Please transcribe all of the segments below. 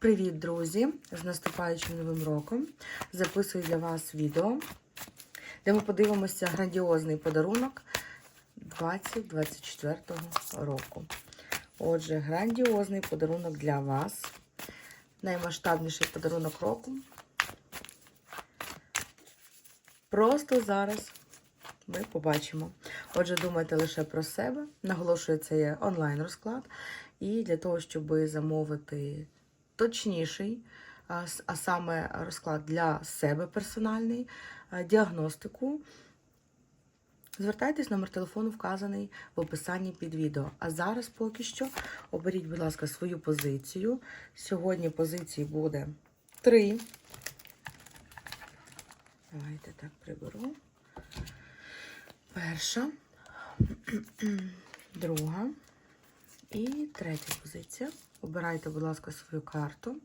Привіт, друзі! З наступаючим новим роком. Записую для вас відео, де ми подивимося грандіозний подарунок 2024 року. Отже, грандіозний подарунок для вас. Наймасштабніший подарунок року. Просто зараз ми побачимо. Отже, думайте лише про себе. Наголошую, це є онлайн-розклад. І для того, щоб замовити точніший, а саме розклад для себе персональний, діагностику, звертайтесь, номер телефону вказаний в описанні під відео. А зараз поки що оберіть, будь ласка, свою позицію. Сьогодні позицій буде три. Давайте так приберу. Перша, друга і третя позиція. Обирайте, будь ласка, свою карту.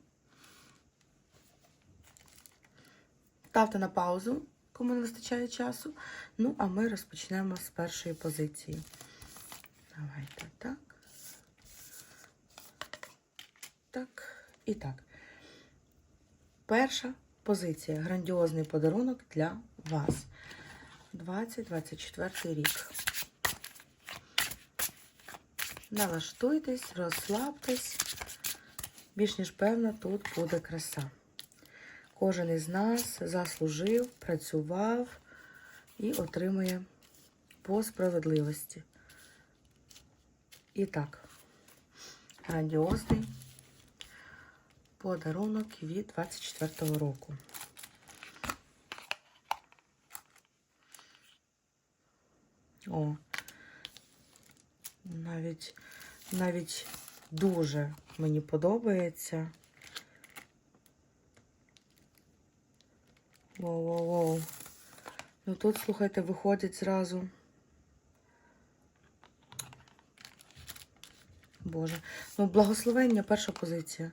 Ставте на паузу, кому не вистачає часу. Ну, а ми розпочнемо з першої позиції. Давайте так. Так і так. Перша позиція. Грандіозний подарунок для вас. 2024 рік. Налаштуйтесь, розслабтесь. Більш ніж певно, тут буде краса. Кожен із нас заслужив, працював і отримує по справедливості. І так, грандіозний подарунок від 24 року. О, навіть, навіть дуже мені подобається. Воу-воу-воу. Ну тут, слухайте, виходить зразу. Боже. Ну, благословення перша позиція.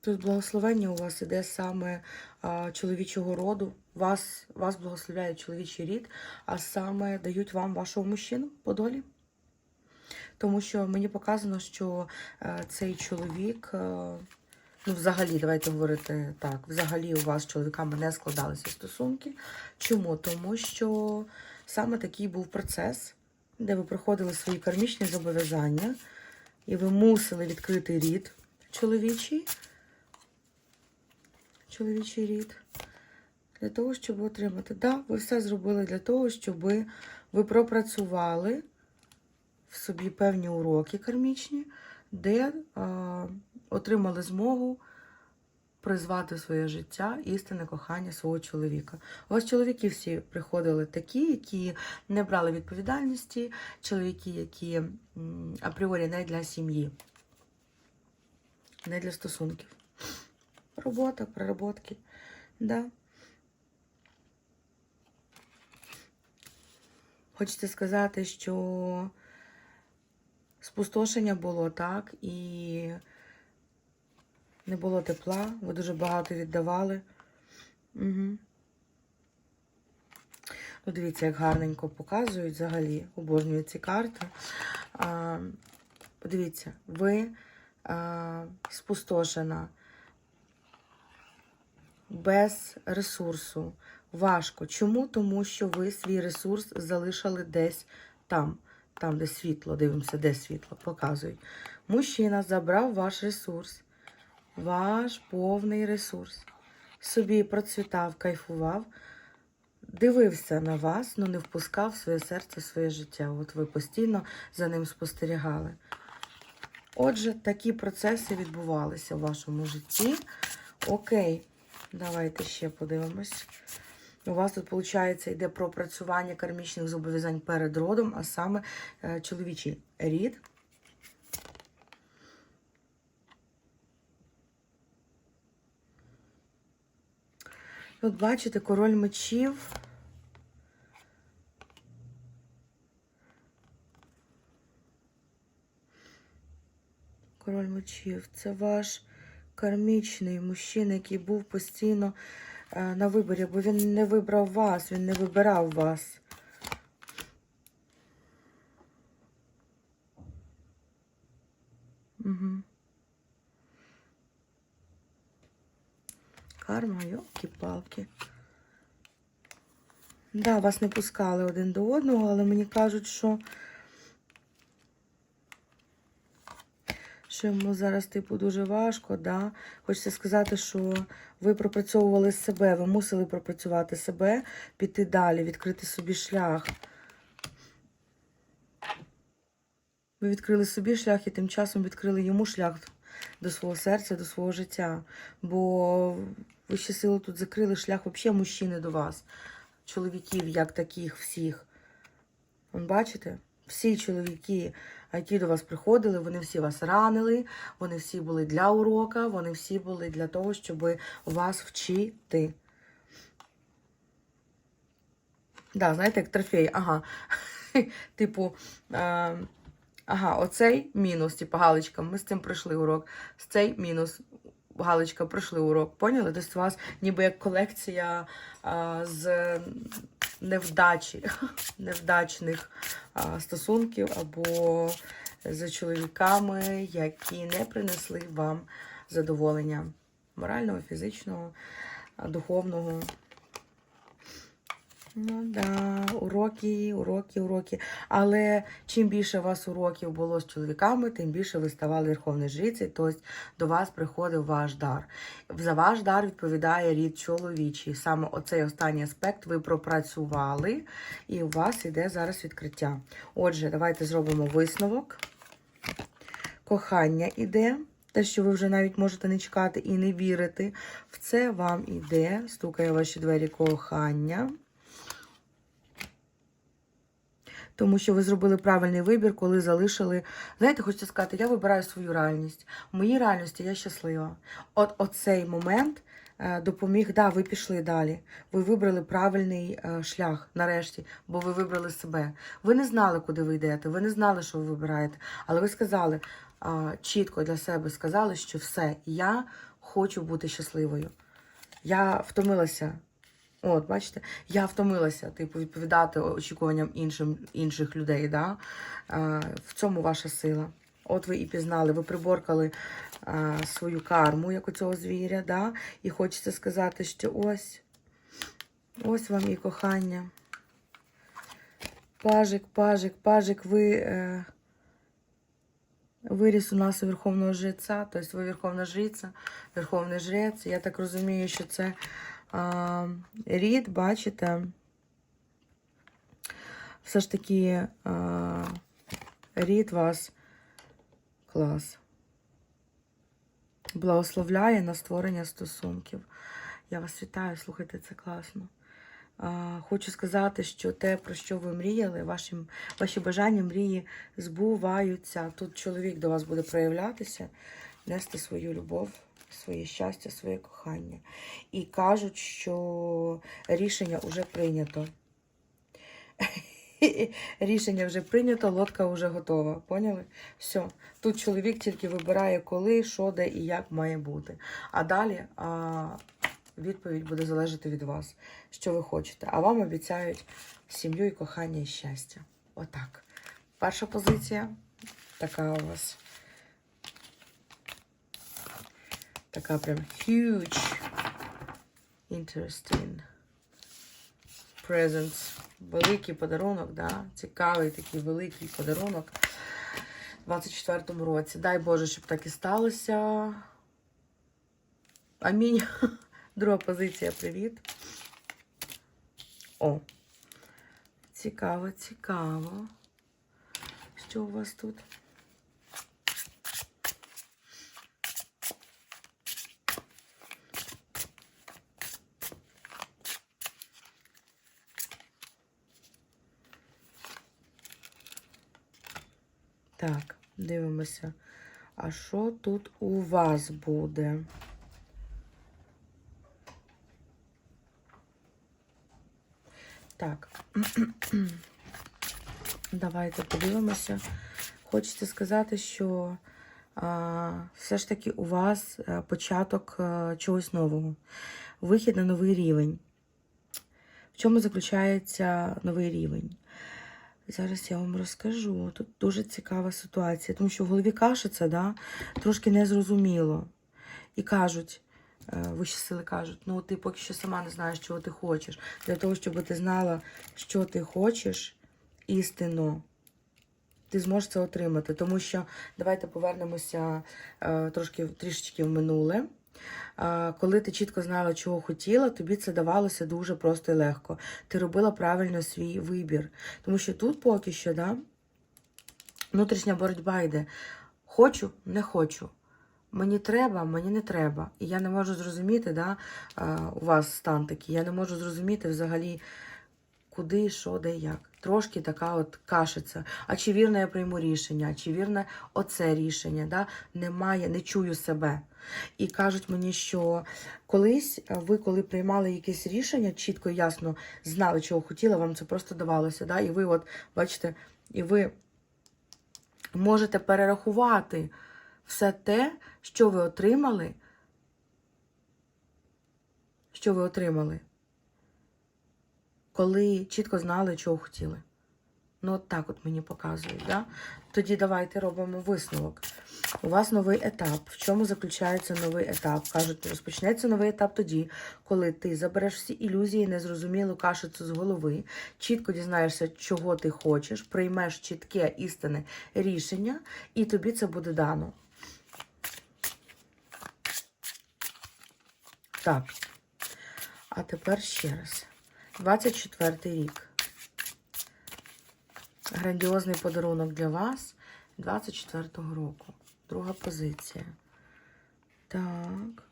Тут благословення у вас іде саме а, чоловічого роду. Вас, вас благословляє чоловічий рід, а саме дають вам вашого мужчину по долі. Тому що мені показано, що е, цей чоловік, е, ну, взагалі, давайте говорити так, взагалі у вас з чоловіками не складалися стосунки. Чому? Тому що саме такий був процес, де ви проходили свої кармічні зобов'язання, і ви мусили відкрити рід чоловічий чоловічий рід. Для того, щоб отримати. Так, да, ви все зробили для того, щоб ви пропрацювали в собі певні уроки кармічні, де а, отримали змогу призвати в своє життя істинне кохання свого чоловіка. У вас чоловіки всі приходили такі, які не брали відповідальності, чоловіки, які апріорі не для сім'ї, не для стосунків. Робота, проработки. Да. Хочете сказати, що спустошення було так, і не було тепла, ви дуже багато віддавали. Угу. Ну, дивіться, як гарненько показують взагалі, обожнюю ці карти. А, подивіться, ви а, спустошена без ресурсу. Важко. Чому? Тому що ви свій ресурс залишили десь там, там, де світло. Дивимося, де світло, показують. Мужчина забрав ваш ресурс, ваш повний ресурс. Собі процвітав, кайфував, дивився на вас, але не впускав своє серце, своє життя. От ви постійно за ним спостерігали. Отже, такі процеси відбувалися в вашому житті. Окей. Давайте ще подивимось. У вас тут, виходить, йде пропрацювання кармічних зобов'язань перед родом, а саме е, чоловічий рід. Тут бачите, король мечів. Король мечів. Це ваш кармічний мужчина, який був постійно Е, на виборі, бо він не вибрав вас, він не вибирав вас. Угу. Карма, йолки палки Да, вас не пускали один до одного, але мені кажуть, що Що йому зараз, типу, дуже важко, да. Хочеться сказати, що ви пропрацьовували себе, ви мусили пропрацювати себе, піти далі, відкрити собі шлях. Ви відкрили собі шлях і тим часом відкрили йому шлях до свого серця, до свого життя. Бо ви ще силу тут закрили шлях взагалі мужчини до вас, чоловіків, як таких всіх. Вон бачите? Всі чоловіки, які до вас приходили, вони всі вас ранили, вони всі були для урока, вони всі були для того, щоб вас вчити. Да, знаєте, як трофей, ага. Типу, е, ага, оцей мінус, типу, галочка, ми з цим пройшли урок. З цей мінус, галочка, пройшли урок. Поняли? Тобто у вас ніби як колекція а, з невдачі, невдачних стосунків або за чоловіками, які не принесли вам задоволення морального, фізичного, духовного. Ну да, уроки, уроки, уроки. Але чим більше у вас уроків було з чоловіками, тим більше ви ставали верховною жрицею, тобто до вас приходив ваш дар. За ваш дар відповідає рід чоловічий. Саме оцей останній аспект ви пропрацювали, і у вас іде зараз відкриття. Отже, давайте зробимо висновок. Кохання іде. Те, що ви вже навіть можете не чекати і не вірити, в це вам іде, стукає ваші двері кохання. Тому що ви зробили правильний вибір, коли залишили. Знаєте, хочеться сказати, я вибираю свою реальність. В моїй реальності я щаслива. От оцей момент е, допоміг, да, ви пішли далі. Ви вибрали правильний е, шлях нарешті, бо ви вибрали себе. Ви не знали, куди ви йдете, ви не знали, що ви вибираєте. Але ви сказали чітко для себе сказали, що все, я хочу бути щасливою. Я втомилася От, бачите, я втомилася, типу, відповідати очікуванням іншим, інших людей. Да? А, в цьому ваша сила. От ви і пізнали, ви приборкали а, свою карму, як у цього звіря, да? і хочеться сказати, що ось, ось вам і кохання. Пажик, пажик, пажик, ви е, виріс у нас у Верховного Жреця, тобто ви Верховна Жриця, Верховний Жрець. Я так розумію, що це рід, бачите, все ж таки а, рід вас клас. Благословляє на створення стосунків. Я вас вітаю, слухайте, це класно. Хочу сказати, що те, про що ви мріяли, ваші, ваші бажання, мрії збуваються. Тут чоловік до вас буде проявлятися, нести свою любов своє щастя, своє кохання. І кажуть, що рішення вже прийнято. Рішення вже прийнято, лодка вже готова. Поняли? Все. Тут чоловік тільки вибирає, коли, що, де і як має бути. А далі а, відповідь буде залежати від вас, що ви хочете. А вам обіцяють сім'ю і кохання і щастя. Отак. Перша позиція така у вас. Така прям huge interesting presents. Великий подарунок, да? цікавий такий великий подарунок у 24-му році. Дай Боже, щоб так і сталося. Амінь. Друга позиція, привіт. О. Цікаво, цікаво. Що у вас тут? Так, дивимося. А що тут у вас буде? Так. Давайте подивимося. Хочеться сказати, що а, все ж таки у вас початок а, чогось нового. Вихід на новий рівень. В чому заключається новий рівень? Зараз я вам розкажу. Тут дуже цікава ситуація, тому що в голові кашиться, да, трошки незрозуміло. І кажуть, Е, Вищі сили кажуть, ну ти поки що сама не знаєш, чого ти хочеш. Для того, щоб ти знала, що ти хочеш істинно, ти зможеш це отримати. Тому що давайте повернемося е, трошки трішечки в минуле. Коли ти чітко знала, чого хотіла, тобі це давалося дуже просто і легко. Ти робила правильно свій вибір. Тому що тут поки що, да, внутрішня боротьба йде. Хочу, не хочу. Мені треба, мені не треба. І я не можу зрозуміти, да, у вас стан такий, я не можу зрозуміти взагалі, куди, що, де, як. Трошки така от кашиця. А чи вірно я прийму рішення, чи вірне оце рішення? Да? Немає, не чую себе. І кажуть мені, що колись е, ви, коли приймали якесь рішення, чітко і ясно знали, чого хотіли, вам це просто давалося. Да? І ви, от, бачите, і ви можете перерахувати все те, що ви отримали, що ви отримали, коли чітко знали, чого хотіли. Ну, от так от мені показують. Да? Тоді давайте робимо висновок. У вас новий етап. В чому заключається новий етап? Кажуть, розпочнеться новий етап тоді, коли ти забереш всі ілюзії, незрозумілу кашицю з голови, чітко дізнаєшся, чого ти хочеш, приймеш чітке істинне рішення, і тобі це буде дано. Так. А тепер ще раз. 24 рік. Грандіозний подарунок для вас 24-го року. Друга позиція. Так.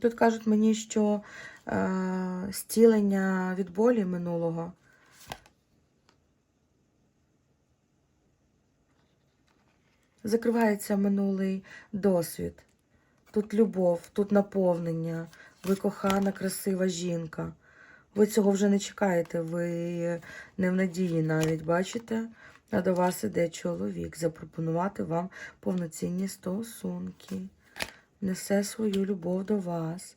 Тут кажуть мені, що е, стілення від болі минулого. Закривається минулий досвід. Тут любов, тут наповнення. Ви кохана, красива жінка. Ви цього вже не чекаєте, ви не в надії навіть, бачите? А до вас іде чоловік запропонувати вам повноцінні стосунки. Несе свою любов до вас.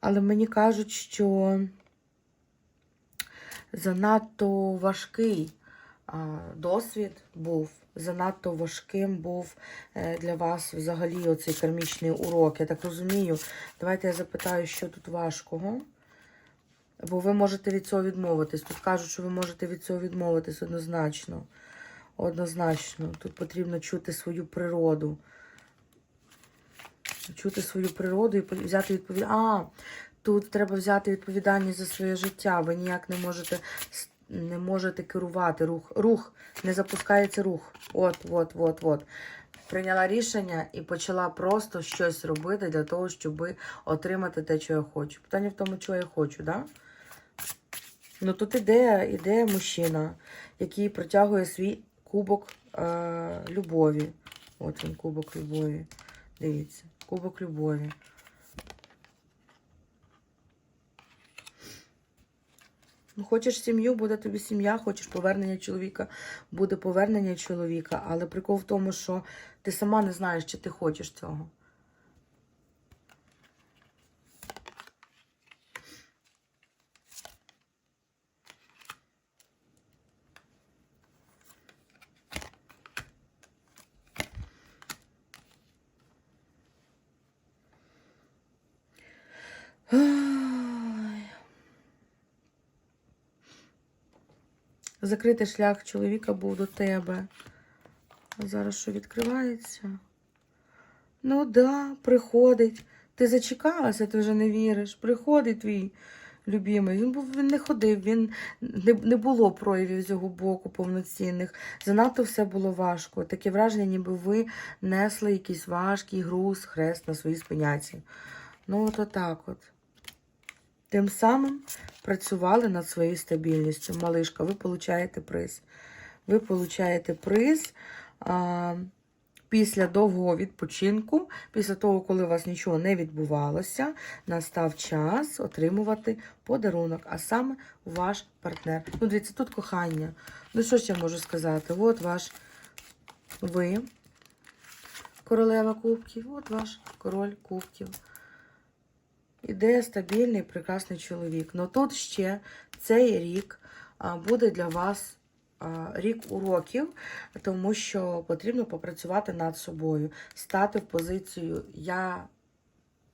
Але мені кажуть, що занадто важкий досвід був, занадто важким був е, для вас взагалі оцей кармічний урок. Я так розумію. Давайте я запитаю, що тут важкого. Бо ви можете від цього відмовитись. Тут кажуть, що ви можете від цього відмовитись однозначно. Однозначно. Тут потрібно чути свою природу. Чути свою природу і взяти відповідальність. А, тут треба взяти відповідальність за своє життя. Ви ніяк не можете не можете керувати рух. Рух, не запускається рух. От, от, от, от. Прийняла рішення і почала просто щось робити для того, щоб отримати те, що я хочу. Питання в тому, чого я хочу, да? Ну тут іде, іде мужчина, який протягує свій кубок е, любові. От він, кубок любові. Дивіться, кубок любові. Ну, хочеш сім'ю, буде тобі сім'я, хочеш повернення чоловіка, буде повернення чоловіка. Але прикол в тому, що ти сама не знаєш, чи ти хочеш цього. Закритий шлях чоловіка був до тебе. А зараз що відкривається? Ну да, приходить. Ти зачекалася, ти вже не віриш. Приходить твій любимий. Він був, він не ходив, він не, не було проявів з його боку повноцінних. Занадто все було важко. Таке враження, ніби ви несли якийсь важкий груз, хрест на своїй спиняці. Ну, от отак от. Тим самим працювали над своєю стабільністю. Малишка, ви получаєте приз. Ви получаєте приз а, після довгого відпочинку, після того, коли у вас нічого не відбувалося, настав час отримувати подарунок, а саме ваш партнер. Ну, дивіться, тут кохання. Ну, що ще можу сказати? От ваш ви, королева кубків, от ваш король кубків. Іде стабільний, прекрасний чоловік. Ну тут ще цей рік буде для вас рік уроків, тому що потрібно попрацювати над собою, стати в позицію Я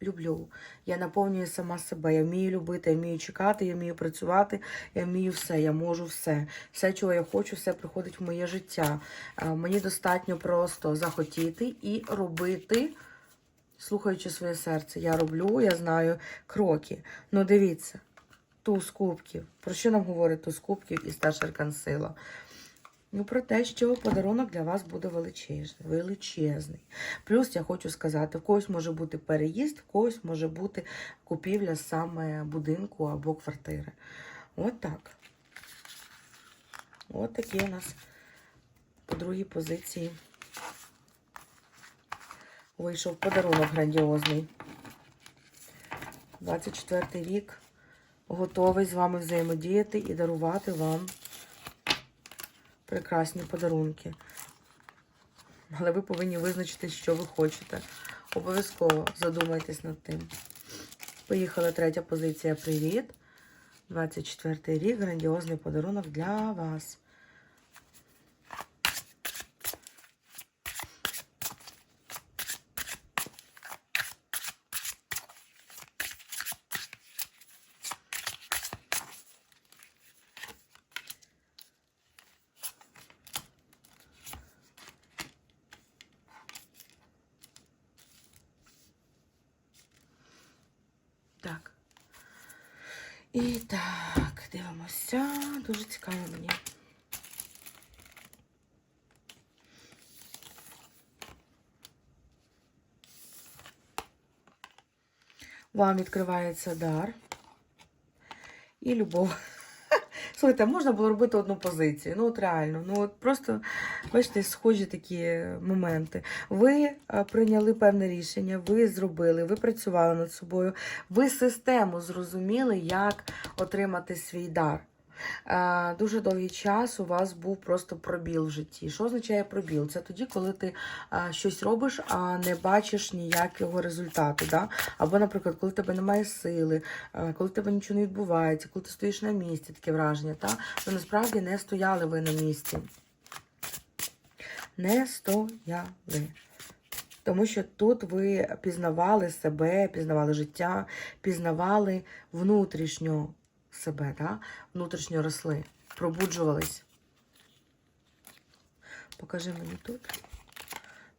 люблю, я наповнюю сама себе, я вмію любити, я вмію чекати, я вмію працювати, я вмію все, я можу все. Все, чого я хочу, все приходить в моє життя. Мені достатньо просто захотіти і робити слухаючи своє серце. Я роблю, я знаю кроки. Ну, дивіться, туз кубків. Про що нам говорить туз кубків і старша аркансила? Ну, про те, що подарунок для вас буде величезний. величезний. Плюс я хочу сказати, в когось може бути переїзд, в когось може бути купівля саме будинку або квартири. От так. От такі у нас по другій позиції вийшов подарунок грандіозний. 24 рік готовий з вами взаємодіяти і дарувати вам прекрасні подарунки. Але ви повинні визначити, що ви хочете. Обов'язково задумайтесь над тим. Поїхала третя позиція. Привіт. 24 рік. Грандіозний подарунок для вас. Так. І так, дивимося. Дуже цікаво мені. Вам відкривається дар і любов. Слухайте, можна було робити одну позицію. Ну, от реально. Ну, от просто, бачите, схожі такі моменти. Ви е, прийняли певне рішення, ви зробили, ви працювали над собою, ви систему зрозуміли, як отримати свій дар. Е, Дуже довгий час у вас був просто пробіл в житті. Що означає пробіл? Це тоді, коли ти е, щось робиш, а не бачиш ніякого результату. Да? Або, наприклад, коли тебе немає сили, е, коли тебе нічого не відбувається, коли ти стоїш на місці, таке враження. Та? Ну насправді не стояли ви на місці. Не стояли. Тому що тут ви пізнавали себе, пізнавали життя, пізнавали внутрішньо себе, да? внутрішньо росли, пробуджувались. Покажи мені тут.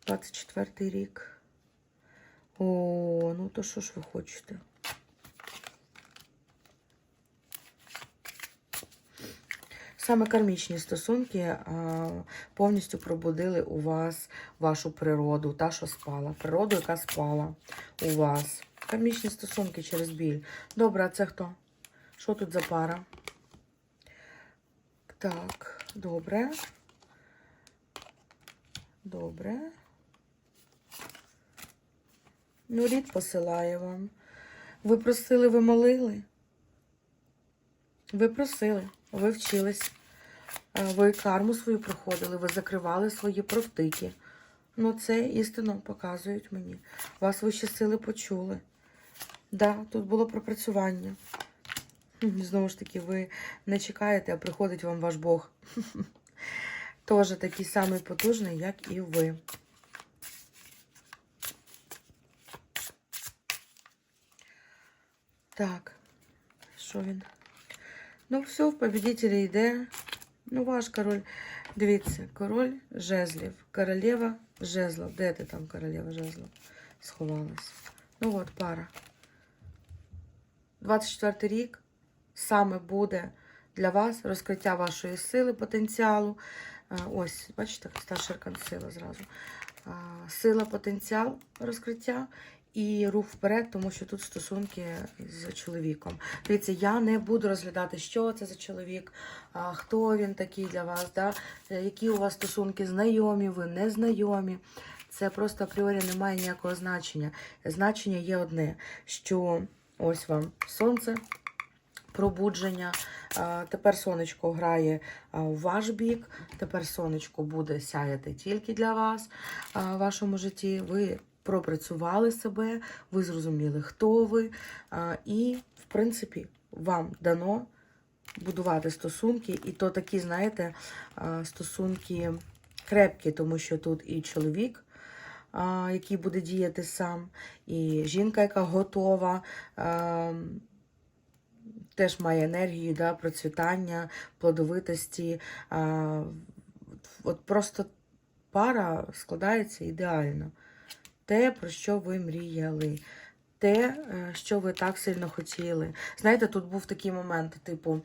24 рік. О, ну то що ж ви хочете? Саме кармічні стосунки а, повністю пробудили у вас вашу природу, та, що спала. Природу, яка спала у вас. Кармічні стосунки через біль. Добре, а це хто? Що тут за пара? Так, добре. Добре. Ну, рід посилає вам. Ви просили, ви молили? Ви просили, ви вчились, е, ви карму свою проходили, ви закривали свої провтики. Ну, це істинно показують мені. Вас вищі сили почули. Да, тут було пропрацювання. Знову ж таки, ви не чекаєте, а приходить вам ваш Бог. Теж такий самий потужний, як і ви. Так, що він? Ну, все, в победителі йде. Ну, ваш король. Дивіться, король жезлів, королева жезлов. Де ти там, королева жезлов? Сховалась. Ну от, пара. 24 рік саме буде для вас розкриття вашої сили, потенціалу. Ось, бачите, старша сила зразу. Сила, потенціал розкриття і рух вперед, тому що тут стосунки з чоловіком. Дивіться, я не буду розглядати, що це за чоловік, хто він такий для вас, да? е, які у вас стосунки, знайомі ви, незнайомі. Це просто апріорі не має ніякого значення. Значення є одне, що ось вам сонце, пробудження. Тепер сонечко грає у ваш бік. Тепер сонечко буде сяяти тільки для вас в вашому житті. Ви пропрацювали себе, ви зрозуміли, хто ви. І, в принципі, вам дано будувати стосунки, і то такі, знаєте, стосунки крепкі, тому що тут і чоловік, який буде діяти сам, і жінка, яка готова. Теж має енергію, да, процвітання, плодовитості. А, от просто пара складається ідеально. Те, про що ви мріяли, те, е, що ви так сильно хотіли. Знаєте, тут був такий момент, типу,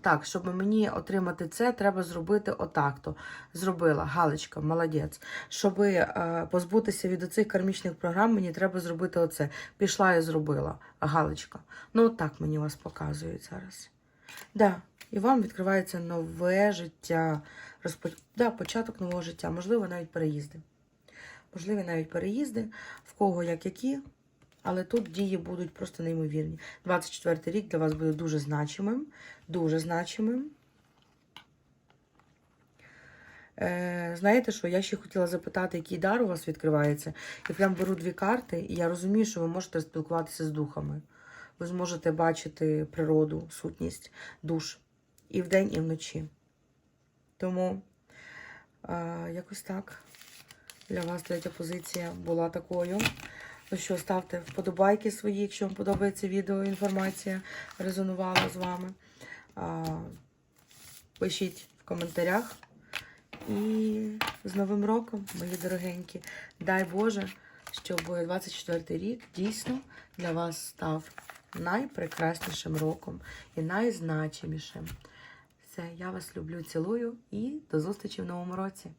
так, щоб мені отримати це, треба зробити отак-то. Зробила, галочка, молодець. Щоб е, позбутися від оцих кармічних програм, мені треба зробити оце. Пішла і зробила, галочка. Ну, от так мені вас показують зараз. Да, і вам відкривається нове життя, розпо... да, початок нового життя, можливо, навіть переїзди. Можливі навіть переїзди, в кого як які, але тут дії будуть просто неймовірні. 24 рік для вас буде дуже значимим, дуже значимим. Е, знаєте що, я ще хотіла запитати, який дар у вас відкривається. Я прям беру дві карти, і я розумію, що ви можете спілкуватися з духами. Ви зможете бачити природу, сутність душ і вдень, і вночі. Тому е, якось так. Для вас третя позиція була такою. Ну що, ставте вподобайки свої, якщо вам подобається відео, інформація резонувала з вами. Пишіть в коментарях. І з Новим роком, мої дорогенькі. Дай Боже, щоб 24 рік дійсно для вас став найпрекраснішим роком і найзначимішим. Все, я вас люблю, цілую і до зустрічі в новому році.